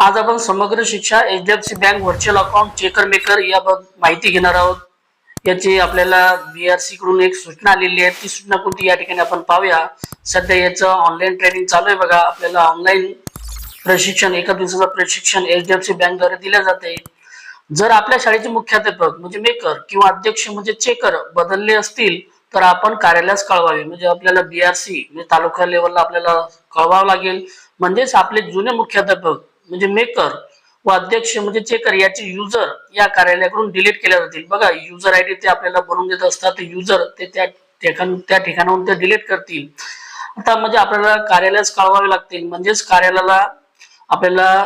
आज आपण Samagra Shiksha H D F C bank virtual account checker maker याबाबत माहिती घेणार आहोत. याची आपल्याला बी आर सी कडून एक सूचना आलेली आहे. ती सूचना कोणती या ठिकाणी आपण पाहूया. सध्या याचं ऑनलाईन ट्रेनिंग चालू आहे बघा. आपल्याला ऑनलाईन प्रशिक्षण एका दिवसाचं प्रशिक्षण एच डी एफ सी बँकद्वारे दिले जाते जर आपल्या शाळेचे मुख्याध्यापक म्हणजे मेकर किंवा अध्यक्ष म्हणजे चेकर बदलले असतील तर आपण कार्यालयास कळवावे. म्हणजे आपल्याला बीआरसी म्हणजे तालुका लेवलला आपल्याला कळवावं लागेल. म्हणजेच आपले जुने मुख्याध्यापक म्हणजे मेकर व अध्यक्ष म्हणजे चेकर याचे युजर या कार्यालयाकडून डिलीट केल्या जातील. बघा युजर आय डी ते आपल्याला बनवून देत असतात युजर ते त्या ठिकाण त्या ठिकाणाहून ते डिलीट करतील. आता म्हणजे आपल्याला कार्यालयास कळवावे लागतील. म्हणजेच कार्यालयाला आपल्याला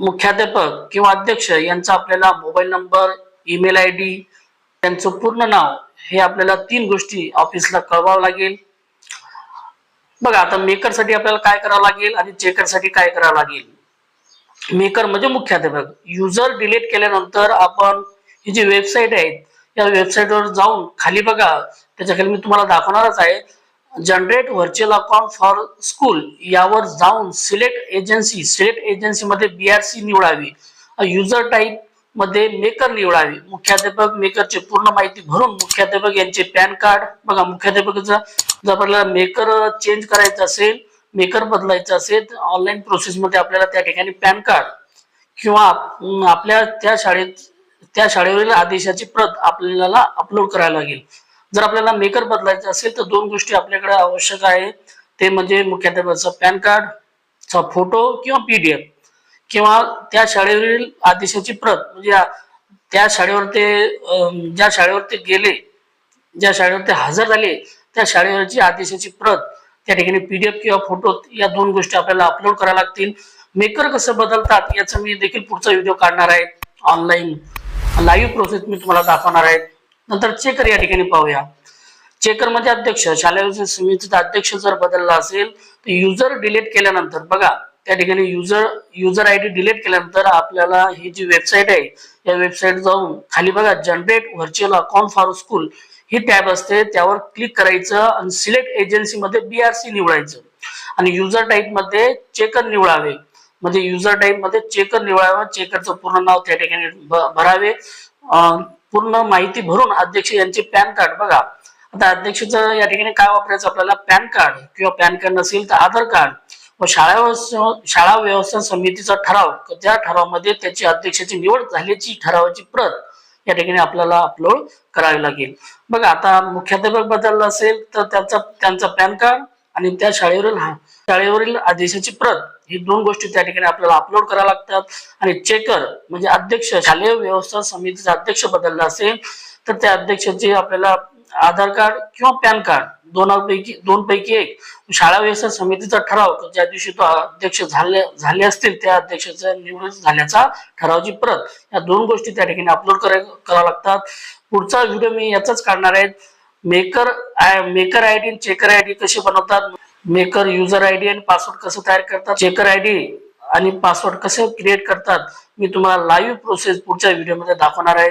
मुख्याध्यापक किंवा अध्यक्ष यांचा आपल्याला mobile number email I D त्यांचं पूर्ण नाव हे आपल्याला तीन गोष्टी ऑफिसला कळवावं लागेल. बघा आता मेकरसाठी आपल्याला काय करावं लागेल आणि चेकरसाठी काय करावं लागेल? मेकर म्हणजे मुख्याध्यापक. युजर डिलीट केल्यानंतर आपण ही जी वेबसाईट आहे या वेबसाईटवर जाऊन खाली बघा. त्याच्याखाली मी तुम्हाला दाखवणारच आहे. Generate virtual account for school यावर जाऊन select agency select B R C निवडावी. युजर टाईपमध्ये मेकर निवडावे. मुख्याध्यापक मेकरची पूर्ण माहिती भरून मुख्याध्यापक यांचे पॅन कार्ड बघा मुख्याध्यापकाचं जर आपल्याला मेकर चेंज करायचं असेल मेकर बदलायचं असेल तर ऑनलाईन प्रोसेसमध्ये आपल्याला त्या ठिकाणी पॅन कार्ड किंवा आपल्या त्या शाळेत त्या शाळेवरील आदेशाची प्रत आपल्याला अपलोड करायला लागेल. जर आपल्याला मेकर बदलायचं असेल तर दोन गोष्टी आपल्याकडे आवश्यक आहे ते म्हणजे मुख्याध्यापकाचा पॅन कार्डचा फोटो किंवा पीडीएफ किंवा त्या शाळेवरील आदेशाची प्रत म्हणजे त्या शाळेवर ते ज्या शाळेवर ते गेले ज्या शाळेवर ते हजर झाले त्या शाळेवरची आदेशाची प्रत त्या ठिकाणी पीडीएफ किंवा फोटो या दोन गोष्टी आपल्याला अपलोड कराव्या लागतील. मेकर कसं बदलतात याचा मी देखील पुढचा व्हिडिओ काढणार आहे ऑनलाईन लाईव्ह प्रोसेस मी तुम्हाला दाखवणार आहे. नंतर चेकर या ठिकाणी पाहूया. चेकरमध्ये अध्यक्ष शालेय समितीचा अध्यक्ष जर बदलला असेल तर युजर डिलीट केल्यानंतर बघा त्या ठिकाणी user user I D delete केल्यानंतर आपल्याला ही जी वेबसाईट आहे या वेबसाईट जाऊन खाली बघा generate virtual account for school he tab असते त्यावर क्लिक करायचं आणि सिलेक्ट एजन्सी मध्ये सी निवडायचं. आणि युजर टाईपमध्ये चेकर निवडावे. म्हणजे युजर टाईपमध्ये चेकर निवडावे चेकरचं पूर्ण नाव त्या ठिकाणी भरावे. अं, पूर्ण माहिती भरून अध्यक्ष यांचे पॅन कार्ड बघा. आता अध्यक्षचं या ठिकाणी काय वापरायचं आपल्याला? Pan card. किंवा पॅन कार्ड नसेल तर आधार कार्ड. व शाळा व्यवस्था शाळा व्यवस्थान समितीचा ठराव त्या ठरावामध्ये त्याची अध्यक्षाची निवड झाल्याची ठरावाची प्रत या ठिकाणी आपल्याला अपलोड करावी लागेल. मग आता मुख्याध्यापक बदलला असेल तर त्याचा त्यांचा पॅन कार्ड आणि त्या शाळेवरील शाळेवरील आदेशाची प्रत ही दोन गोष्टी त्या ठिकाणी आपल्याला अपलोड कराव्या लागतात. आणि चेकर म्हणजे अध्यक्ष शालेय व्यवस्था समितीचा अध्यक्ष बदलला असेल तर त्या अध्यक्षाची आपल्याला आधार कार्ड किंवा पॅन कार्ड दोनापैकी दोन पैकी एक. शाळा व्यवसाय समितीचा ठराव ज्या दिवशी तो अध्यक्ष झाले झाले असतील त्या अध्यक्षाचा निवड झाल्याचा ठरावाची प्रत या दोन गोष्टी त्या ठिकाणी अपलोड कराव्या लागतात. पुढचा व्हिडिओ मी याचाच काढणार आहे. Maker maker I D checker I D कशी बनवतात? मेकर युजर आय डी आणि पासवर्ड कसं तयार करतात? चेकर आय डी आणि पासवर्ड कसे क्रिएट करतात? मी तुम्हाला लाईव्ह प्रोसेस पुढच्या व्हिडिओमध्ये दाखवणार आहे.